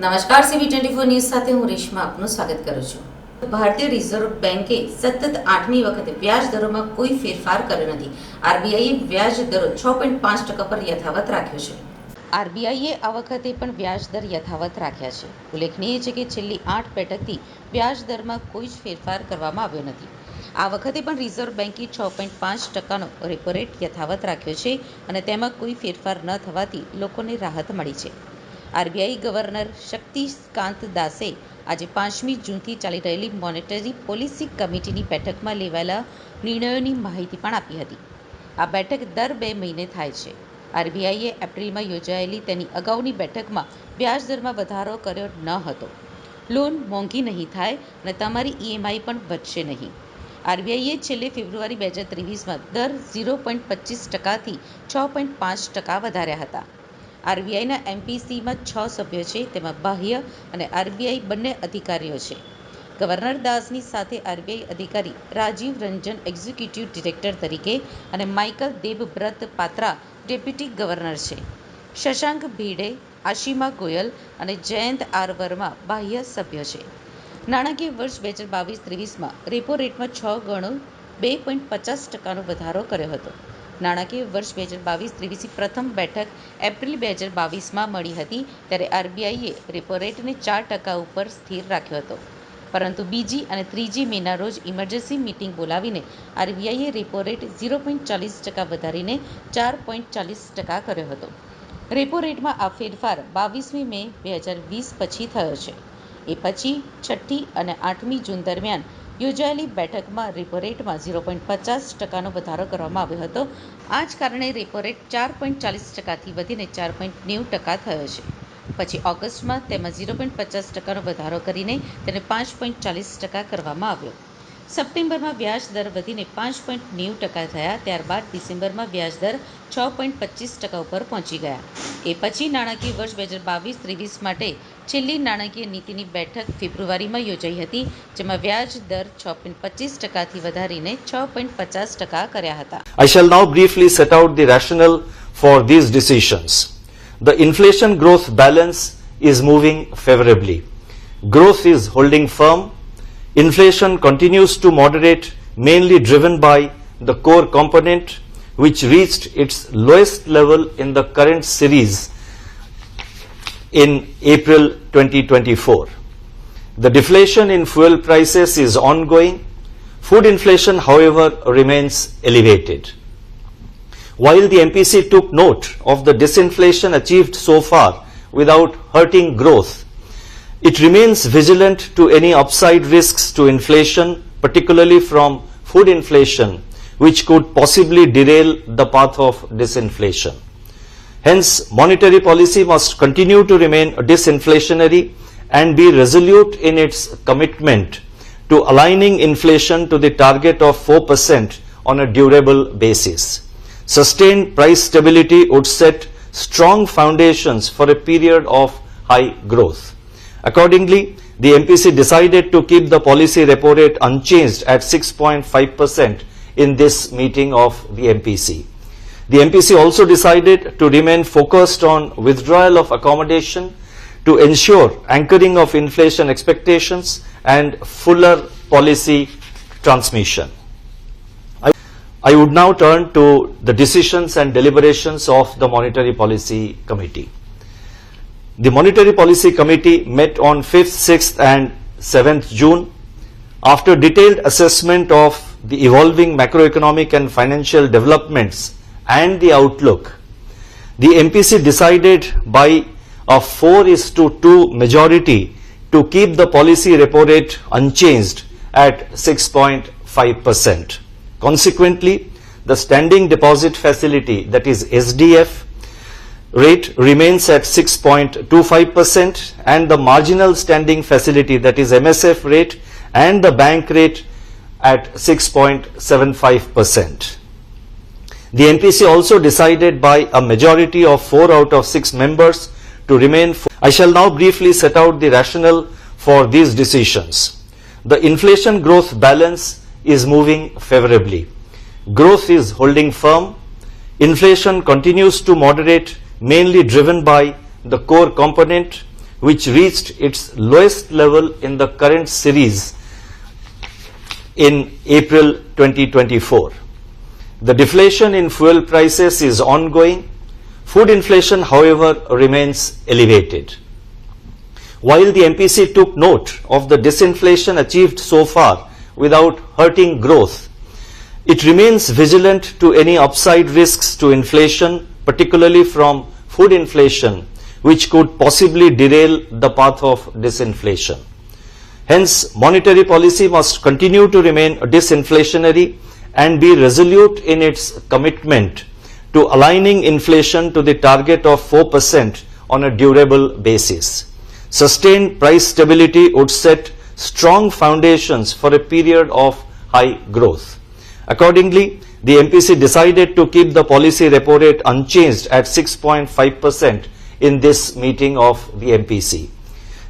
નમસ્કાર સીવી twenty four news સાથે હું રેશમા આપનું સ્વાગત કરું છું. ભારતીય રિઝર્વ બેન્કે સતત આઠમી વખતે વ્યાજ દરોમાં કોઈ ફેરફાર કર્યો નથી. આરબીઆઈએ વ્યાજ દરો છ પોઈન્ટ પાંચ ટકા પર યથાવત રાખ્યો છે. આરબીઆઈએ આ વખતે પણ વ્યાજ દર યથાવત રાખ્યા છે. ઉલ્લેખનીય છે કે છેલ્લી આઠ બેઠકથી વ્યાજ દરમાં કોઈ જ ફેરફાર કરવામાં આવ્યો નથી. આ વખતે પણ રિઝર્વ બેન્કે છ પોઈન્ટ પાંચ ટકાનો રેપો રેટ યથાવત રાખ્યો છે અને તેમાં કોઈ ફેરફાર ન થવાથી લોકોને રાહત મળી છે. આરબીઆઈ ગવર્નર શક્તિકાંત દાસે આજે પાંચમી જૂનથી ચાલી રહેલી મોનેટરી પોલિસી કમિટીની બેઠકમાં લેવાયેલા નિર્ણયોની માહિતી પણ આપી હતી. આ બેઠક દર બે મહિને થાય છે. આરબીઆઈએ એપ્રિલમાં યોજાયેલી તેની અગાઉની બેઠકમાં વ્યાજ દરમાં વધારો કર્યો ન હતો. લોન મોંઘી નહીં થાય અને તમારી ઈએમઆઈ પણ વધશે નહીં. આરબીઆઈએ છેલ્લે ફેબ્રુઆરી બે હજાર ત્રેવીસમાં દર ઝીરો પોઈન્ટ પચીસ ટકાથી છ પોઈન્ટ પાંચ ટકા વધાર્યા હતા. આરબીઆઈના એમપીસીમાં છ સભ્યો છે, તેમાં બાહ્ય અને આરબીઆઈ બંને અધિકારીઓ છે. ગવર્નર દાસની સાથે આરબીઆઈ અધિકારી રાજીવ રંજન એક્ઝિક્યુટિવ ડિરેક્ટર તરીકે અને Michael Debabrata Patra deputy governor છે. શશાંક ભીડે, આશિમા ગોયલ અને જયંત આર વર્મા બાહ્ય સભ્યો છે. નાણાકીય વર્ષ બે હજાર બાવીસ ત્રેવીસમાં રેપો રેટમાં છ ગણો, બે પોઈન્ટ પચાસ ટકાનો વધારો કર્યો હતો. નાણાકીય વર્ષ બે હજાર બાવીસ ત્રેવીસની પ્રથમ બેઠક એપ્રિલ બે હજાર બાવીસમાં મળી હતી, ત્યારે આરબીઆઈએ રેપો રેટને ચાર ટકા ઉપર સ્થિર રાખ્યો હતો. પરંતુ બીજી અને ત્રીજી મેના રોજ ઇમરજન્સી મિટિંગ બોલાવીને આરબીઆઈએ રેપો રેટ ઝીરો પોઈન્ટ ચાલીસ ટકા વધારીને ચાર પોઈન્ટ ચાલીસ ટકા કર્યો હતો. રેપો રેટમાં આ ફેરફાર બાવીસમી મે બે હજાર વીસ પછી થયો છે. એ પછી છઠ્ઠી અને આઠમી જૂન દરમિયાન યોજાયેલી બેઠકમાં રેપો રેટમાં ઝીરો પોઈન્ટ પચાસ ટકાનો વધારો કરવામાં આવ્યો હતો. આ જ કારણે રેપો રેટ ચાર પોઈન્ટ ચાલીસ ટકાથી વધીને ચાર પોઈન્ટ નેવું ટકા થયો છે. પછી ઓગસ્ટમાં તેમાં ઝીરો પોઈન્ટ પચાસ ટકાનો વધારો કરીને તેને પાંચ પોઈન્ટ ચાલીસ ટકા કરવામાં આવ્યો. સપ્ટેમ્બરમાં વ્યાજ દર વધીને પાંચ પોઈન્ટ નેવું ટકા થયા, ત્યારબાદ ડિસેમ્બરમાં વ્યાજ દર છ પોઈન્ટ પચીસ ટકા ઉપર પહોંચી ગયા. એ પછી નાણાકીય વર્ષ બે હજાર બાવીસ ત્રેવીસ માટે છેલ્લી નાણાકીય નીતિની બેઠક ફેબ્રુઆરીમાં યોજાઈ હતી જેમાં વ્યાજ દર છ પોઈન્ટ પચીસ ટકાથી વધારીને છ પોઈન્ટ પચાસ ટકા કર્યા હતા I shall now briefly set out the rationale for these decisions. The inflation growth balance is moving favorably. Growth is holding firm. Inflation continues to moderate, mainly driven by the core component, which reached its lowest level in the current series in April 2024. The deflation in fuel prices is ongoing. Food inflation, however, remains elevated. While the MPC took note of the disinflation achieved so far without hurting growth, it remains vigilant to any upside risks to inflation, particularly from food inflation, which could possibly derail the path of disinflation. Hence, monetary policy must continue to remain disinflationary and be resolute in its commitment to aligning inflation to the target of 4% on a durable basis. Sustained price stability would set strong foundations for a period of high growth. Accordingly, the MPC decided to keep the policy repo rate unchanged at 6.5% in this meeting of the MPC. The MPC also decided to remain focused on withdrawal of accommodation to ensure anchoring of inflation expectations and fuller policy transmission. I- I would now turn to the decisions and deliberations of the Monetary Policy Committee. The Monetary Policy Committee met on 5th, 6th and 7th June. After detailed assessment of the evolving macroeconomic and financial developments and the outlook, the MPC decided by a 4 is to 2 majority to keep the policy repo rate unchanged at 6.5%. Consequently, the standing deposit facility that is SDF rate remains at 6.25% and the marginal standing facility that is MSF rate and the bank rate at 6.75%. The MPC also decided by a majority of 4 out of 6 members to remain. I shall now briefly set out the rationale for these decisions. The inflation growth balance is moving favorably. Growth is holding firm. Inflation continues to moderate, mainly driven by the core component, which reached its lowest level in the current series in April 2024. The deflation in fuel prices is ongoing. Food inflation, however, remains elevated. While the MPC took note of the disinflation achieved so far without hurting growth, it remains vigilant to any upside risks to inflation, particularly from food inflation, which could possibly derail the path of disinflation. Hence, monetary policy must continue to remain disinflationary and be resolute in its commitment to aligning inflation to the target of 4% on a durable basis. Sustained price stability would set strong foundations for a period of high growth. Accordingly, the MPC decided to keep the policy repo rate unchanged at 6.5% in this meeting of the MPC.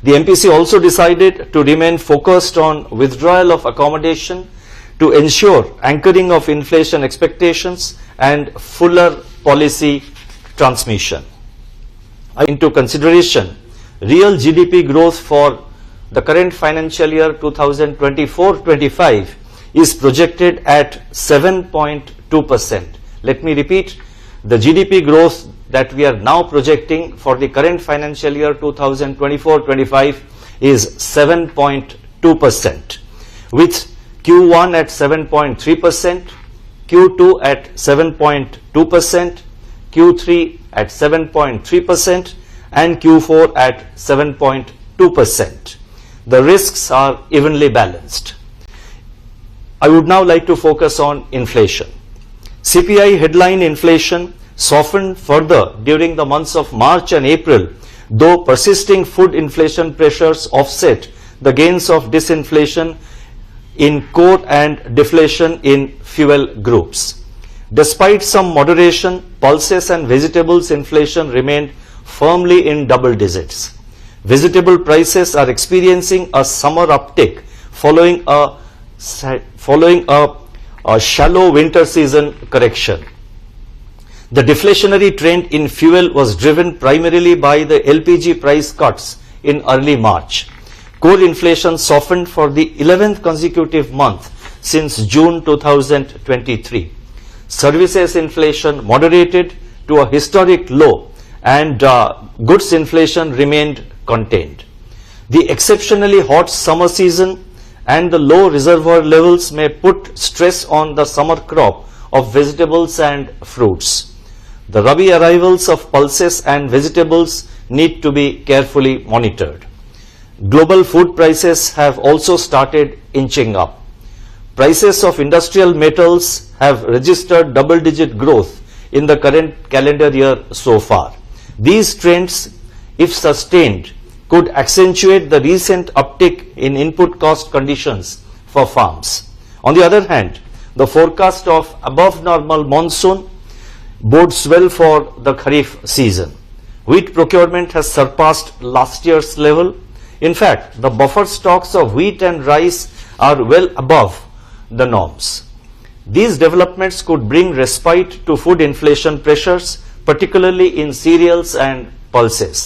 The MPC also decided to remain focused on withdrawal of accommodation to ensure anchoring of inflation expectations and fuller policy transmission. Into consideration, real GDP growth for the current financial year 2024-25 is projected at 7.2%. Let me repeat, the GDP growth that we are now projecting for the current financial year 2024-25 is 7.2%, with Q1 at 7.3%, Q2 at 7.2%, Q3 at 7.3%, and Q4 at 7.2%. The risks are evenly balanced. I would now like to focus on inflation. CPI headline inflation softened further during the months of March and April, though persisting food inflation pressures offset the gains of disinflation in core and deflation in fuel groups. Despite some moderation, pulses and vegetables inflation remained firmly in double digits. Vegetable prices are experiencing a summer uptick following a following a, a shallow winter season correction. The deflationary trend in fuel was driven primarily by the LPG price cuts in early March. Core inflation softened for the 11th consecutive month since June 2023. Services inflation moderated to a historic low and uh, goods inflation remained contained. The exceptionally hot summer season and the low reservoir levels may put stress on the summer crop of vegetables and fruits. The Rabi arrivals of pulses and vegetables need to be carefully monitored. Global food prices have also started inching up. Prices of industrial metals have registered double digit growth in the current calendar year so far. These trends, if sustained, could accentuate the recent uptick in input cost conditions for farms. On the other hand, the forecast of above normal monsoon bodes well for the Kharif season. Wheat procurement has surpassed last year's level. In fact, the buffer stocks of wheat and rice are well above the norms. These developments could bring respite to food inflation pressures, particularly in cereals and pulses.